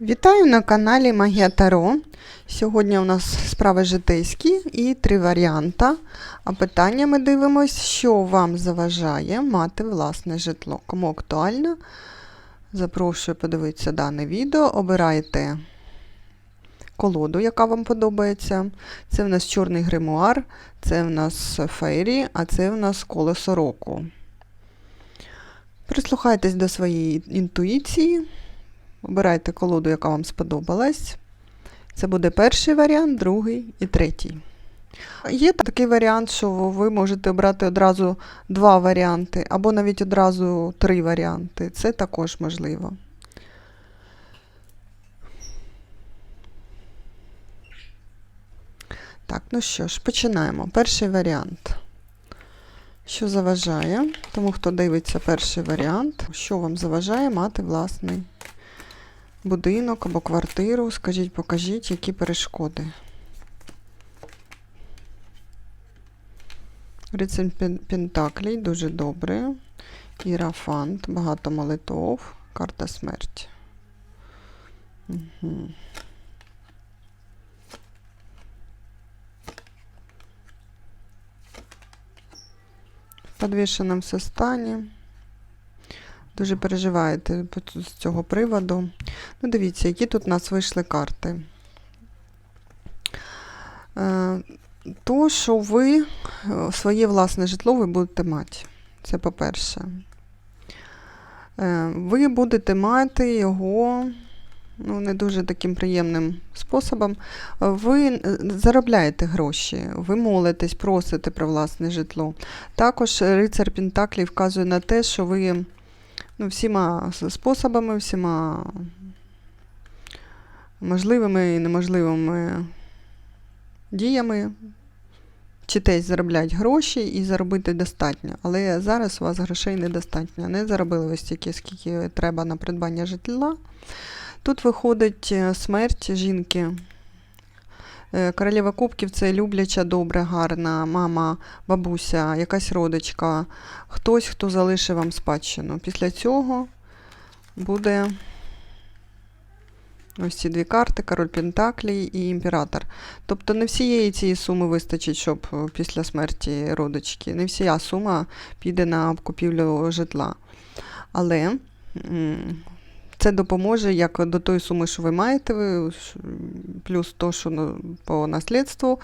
Вітаю на каналі Магія Таро. Сьогодні у нас справи житейські і три варіанта. А питання ми дивимось, що вам заважає мати власне житло. Кому актуально, запрошую подивитися дане відео. Обирайте колоду, яка вам подобається. Це в нас чорний гримуар, це в нас фейрі, а це в нас колесо року. Прислухайтесь до своєї інтуїції. Обирайте колоду, яка вам сподобалась. Це буде перший варіант, другий і третій. Є такий варіант, що ви можете обрати одразу два варіанти, або навіть одразу три варіанти. Це також можливо. Так, ну що ж, починаємо. Перший варіант. Що заважає? Тому хто дивиться перший варіант, що вам заважає мати власний будинок або квартиру. Скажіть, покажіть, які перешкоди. Рицарь Пен- Пентаклей дуже добре. Ірафант, багато молитов, карта смерті. Угу. В підвішеному состані. Дуже переживаєте з цього приводу. Ну, дивіться, які тут у нас вийшли карти. Е, То, що ви е, своє власне житло ви будете мати. Це по-перше. Е, Ви будете мати його ну, не дуже таким приємним способом. Ви заробляєте гроші, ви молитесь, просите про власне житло. Також рицар Пентаклі вказує на те, що ви ну, всіма способами, всіма можливими і неможливими діями вчитесь заробляти гроші і заробити достатньо. Але зараз у вас грошей недостатньо. Не заробили ви стільки, скільки треба на придбання житла. Тут виходить е, смерть жінки. Е, Королева Кубків це любляча, добра, гарна мама, бабуся, якась родичка, хтось, хто залишив вам спадщину. Після цього буде ось ці дві карти: король Пентаклій і імператор. Тобто не всієї цієї суми вистачить, щоб е, після смерті родички, не вся сума піде на купівлю житла. Але це допоможе як до тої суми, що ви маєте, плюс то, що по наслідству,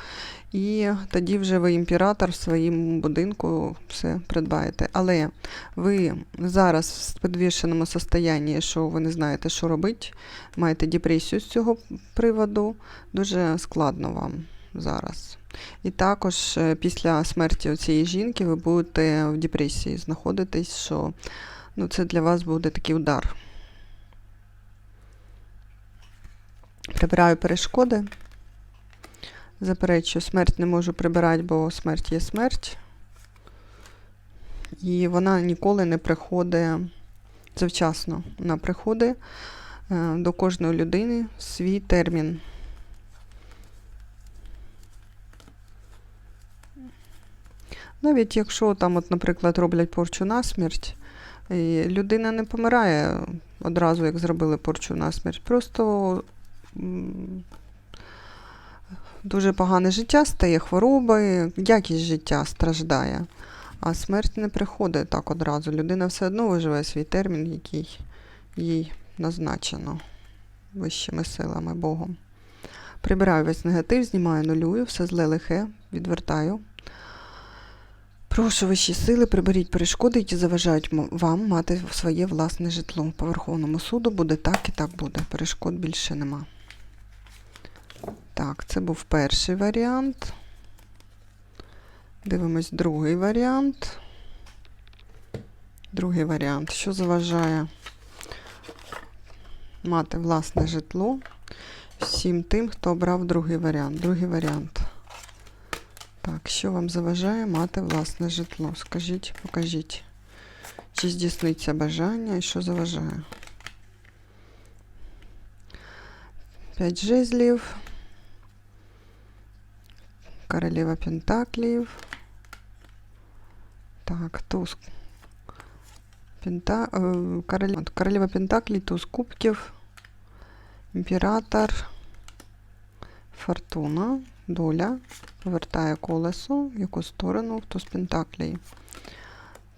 і тоді вже ви імператор в своєму будинку все придбаєте. Але ви зараз в підвішеному состоянні, що ви не знаєте, що робити, маєте депресію з цього приводу, дуже складно вам зараз. І також е, після смерті цієї жінки ви будете в депресії знаходитись, що ну, це для вас буде такий удар. Прибираю перешкоди. Заперечую, смерть не можу прибирати, бо смерть є смерть. І вона ніколи не приходить завчасно. Вона приходить е, до кожної людини в свій термін. Навіть якщо там, от, наприклад, роблять порчу на смерть, людина не помирає одразу, як зробили порчу на смерть. Просто дуже погане життя стає, хвороби, якість життя страждає. А смерть не приходить так одразу. Людина все одно виживе свій термін, який їй назначено вищими силами Богом. Прибираю весь негатив, знімаю нулюю, все зле лихе, відвертаю. Прошу вищі сили, приберіть перешкоди, які заважають вам мати своє власне житло. По Верховному суду буде так і так буде. Перешкод більше нема. Так, це був перший варіант. Дивимось другий варіант. Другий варіант. Що заважає мати власне житло всім тим, хто обрав другий варіант. Другий варіант. Так, що вам заважає мати власне житло? Скажіть, покажіть. Чи здійсниться бажання і що заважає? П'ять жезлів. Королева Пентаклів. Так, туз. Пента... е, Королева, королева Пентаклі, туз кубків Імператор, фортуна, доля, повертає колесо, в яку сторону, в туз Пентаклей.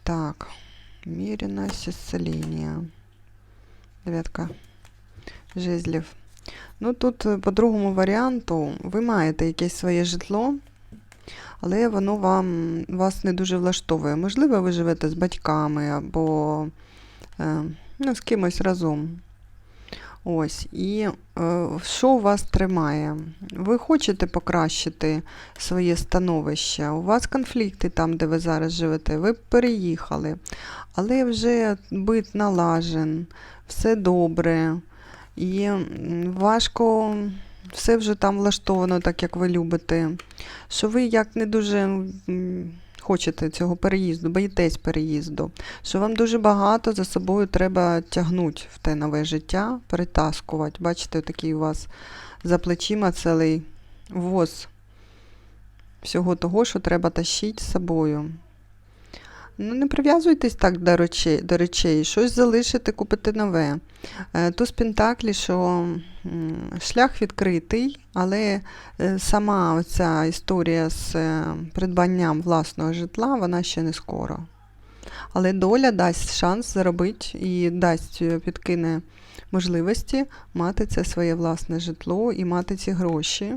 Так, міряність, ісцеління. Дев'ятка жезлів. Ну, тут е, по другому варіанту ви маєте якесь своє житло, але воно вам, вас не дуже влаштовує. Можливо, ви живете з батьками або е, ну, з кимось разом. Ось. І е, що у вас тримає? Ви хочете покращити своє становище. У вас конфлікти там, де ви зараз живете, ви переїхали, але вже бит налажен, все добре. І важко, все вже там влаштовано так, як ви любите. Що ви як не дуже хочете цього переїзду, боїтесь переїзду, що вам дуже багато за собою треба тягнути в те нове життя, перетаскувати. Бачите, такий у вас за плечима цілий воз всього того, що треба тащити з собою. Ну, не прив'язуйтесь так до речей, до речей, щось залишите, купите нове. Е, Туз Пентаклі, що шлях відкритий, але е, сама ця історія з е, придбанням власного житла, вона ще не скоро. Але доля дасть шанс заробити і дасть підкине можливості мати це своє власне житло і мати ці гроші.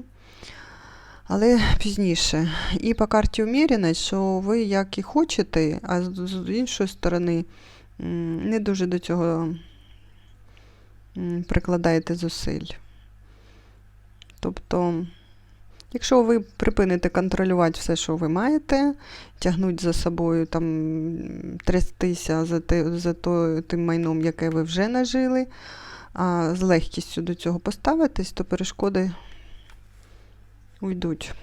Але пізніше. І по карті уміряність, що ви як і хочете, а з іншої сторони не дуже до цього прикладаєте зусиль. Тобто, якщо ви припините контролювати все, що ви маєте, тягнути за собою, там, трястися за, те, за то, тим майном, яке ви вже нажили, а з легкістю до цього поставитесь, то перешкоди уйдуть.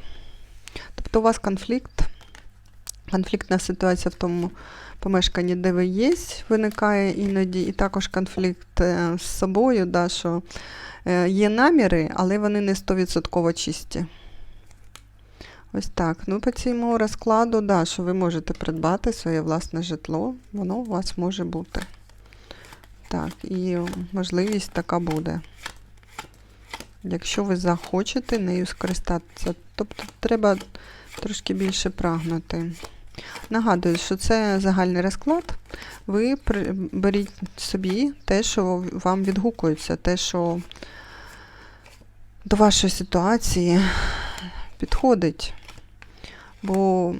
Тобто у вас конфлікт, конфліктна ситуація в тому помешканні, де ви є, виникає іноді, і також конфлікт е, з собою, да, що е, є наміри, але вони не 100% чисті. Ось так. Ну, по цьому розкладу, да, що ви можете придбати своє власне житло, воно у вас може бути. Так, і можливість така буде якщо ви захочете нею скористатися. Тобто треба трошки більше прагнути. Нагадую, що це загальний розклад. Ви беріть собі те, що вам відгукується, те, що до вашої ситуації підходить. Бо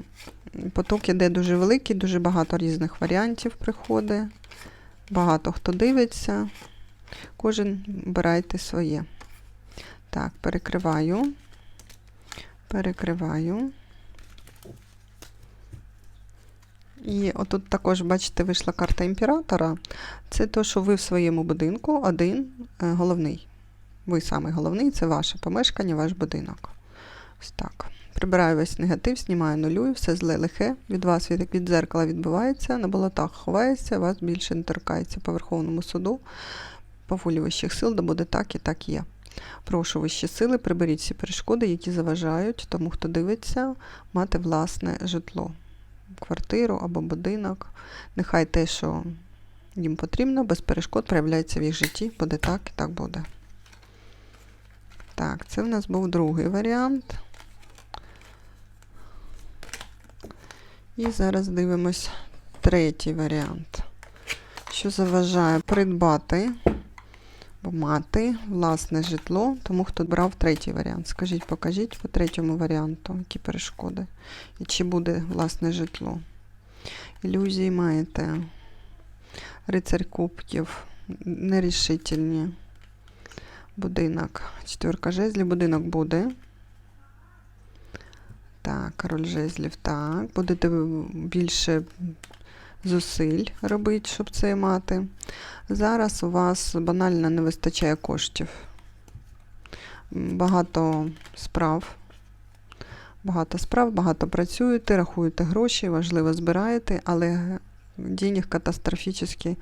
поток іде дуже великий, дуже багато різних варіантів приходить. Багато хто дивиться. Кожен обирайте своє. Так, перекриваю. Перекриваю. І отут також, бачите, вийшла карта імператора. Це то, що ви в своєму будинку один е, головний. Ви самий головний, це ваше помешкання, ваш будинок. Ось так. Прибираю весь негатив, знімаю нулюю, все зле лихе. Від вас від, від дзеркала відбувається, на болотах ховається, вас більше не торкається по Верховному суду. По волі вищих сил, де буде так і так є. Прошу вищі сили, приберіть всі перешкоди, які заважають тому, хто дивиться, мати власне житло, квартиру або будинок. Нехай те, що їм потрібно, без перешкод проявляється в їх житті, буде так і так буде. Так, це в нас був другий варіант. І зараз дивимось третій варіант. Що заважає придбати мати власне житло, тому хто брав третій варіант. Скажіть, покажіть по третьому варіанту, які перешкоди. І чи буде власне житло. Ілюзії маєте. Рицарь кубків, нерішительні. Будинок. Четверка жезлів, будинок буде. Так, король жезлів, так. Будете більше зусиль робити, щоб це мати. Зараз у вас банально не вистачає коштів. Багато справ. Багато справ, багато працюєте, рахуєте гроші, важливо збираєте, але денег катастрофічно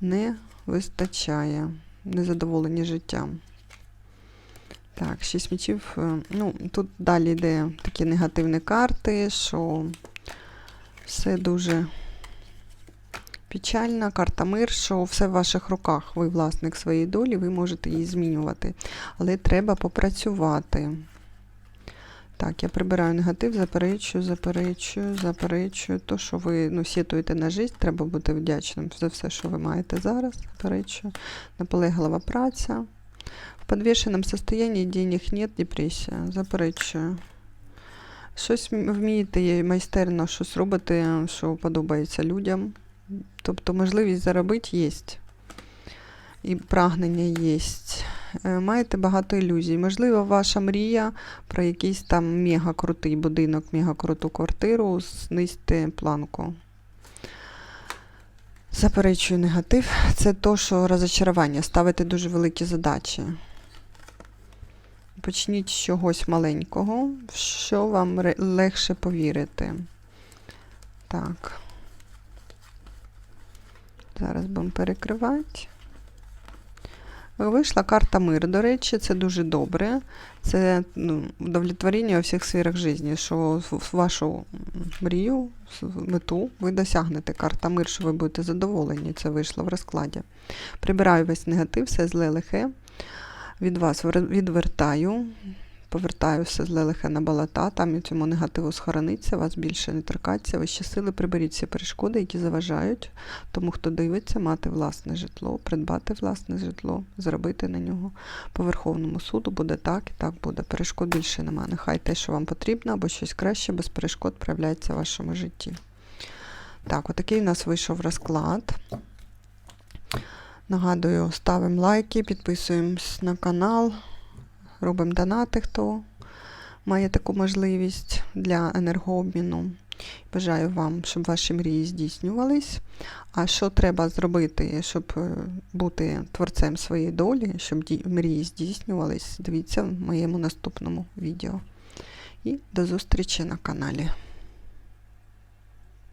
не вистачає. Незадоволені життям. Так, шість мечів. е, Ну, тут далі йде такі негативні карти, що все дуже печальна, карта мир, що все в ваших руках. Ви власник своєї долі, ви можете її змінювати. Але треба попрацювати. Так, я прибираю негатив, заперечую, заперечую, заперечую. То, що ви ну, сітуєте на життя, треба бути вдячним за все, що ви маєте зараз. Заперечую. Наполеглива праця. В подвішеному состоянии денег нет, депресія. Заперечую. Щось вмієте майстерно, щось робите, що подобається людям. Тобто можливість заробити є. І прагнення є. Е, Маєте багато ілюзій. Можливо, ваша мрія про якийсь там мега крутий будинок, мега круту квартиру, знизьте планку. Заперечую негатив. Це то, що розочарування. Ставите дуже великі задачі. Почніть з чогось маленького, в що вам легше повірити. Так. Зараз будемо перекривати. Вийшла карта мир, до речі, це дуже добре. Це ну, удовлетворення у всіх сферах життя, що вашу мрію, мету ви досягнете карта мир, що ви будете задоволені. Це вийшло в розкладі. Прибираю весь негатив, все зле лихе. Від вас відвертаю, повертаю все зле лихе на болота, там і цьому негативу схорониться, вас більше не торкаться, вищі сили, приберіть всі перешкоди, які заважають тому, хто дивиться, мати власне житло, придбати власне житло, зробити на нього. По Верховному суду буде так і так буде. Перешкод більше немає. Нехай те, що вам потрібно, або щось краще без перешкод проявляється в вашому житті. Так, отакий у нас вийшов розклад. Нагадую, ставимо лайки, підписуємось на канал, робимо донати, хто має таку можливість для енергообміну. Бажаю вам, щоб ваші мрії здійснювались. А що треба зробити, щоб е, бути творцем своєї долі, щоб мрії здійснювались, дивіться в моєму наступному відео. І до зустрічі на каналі.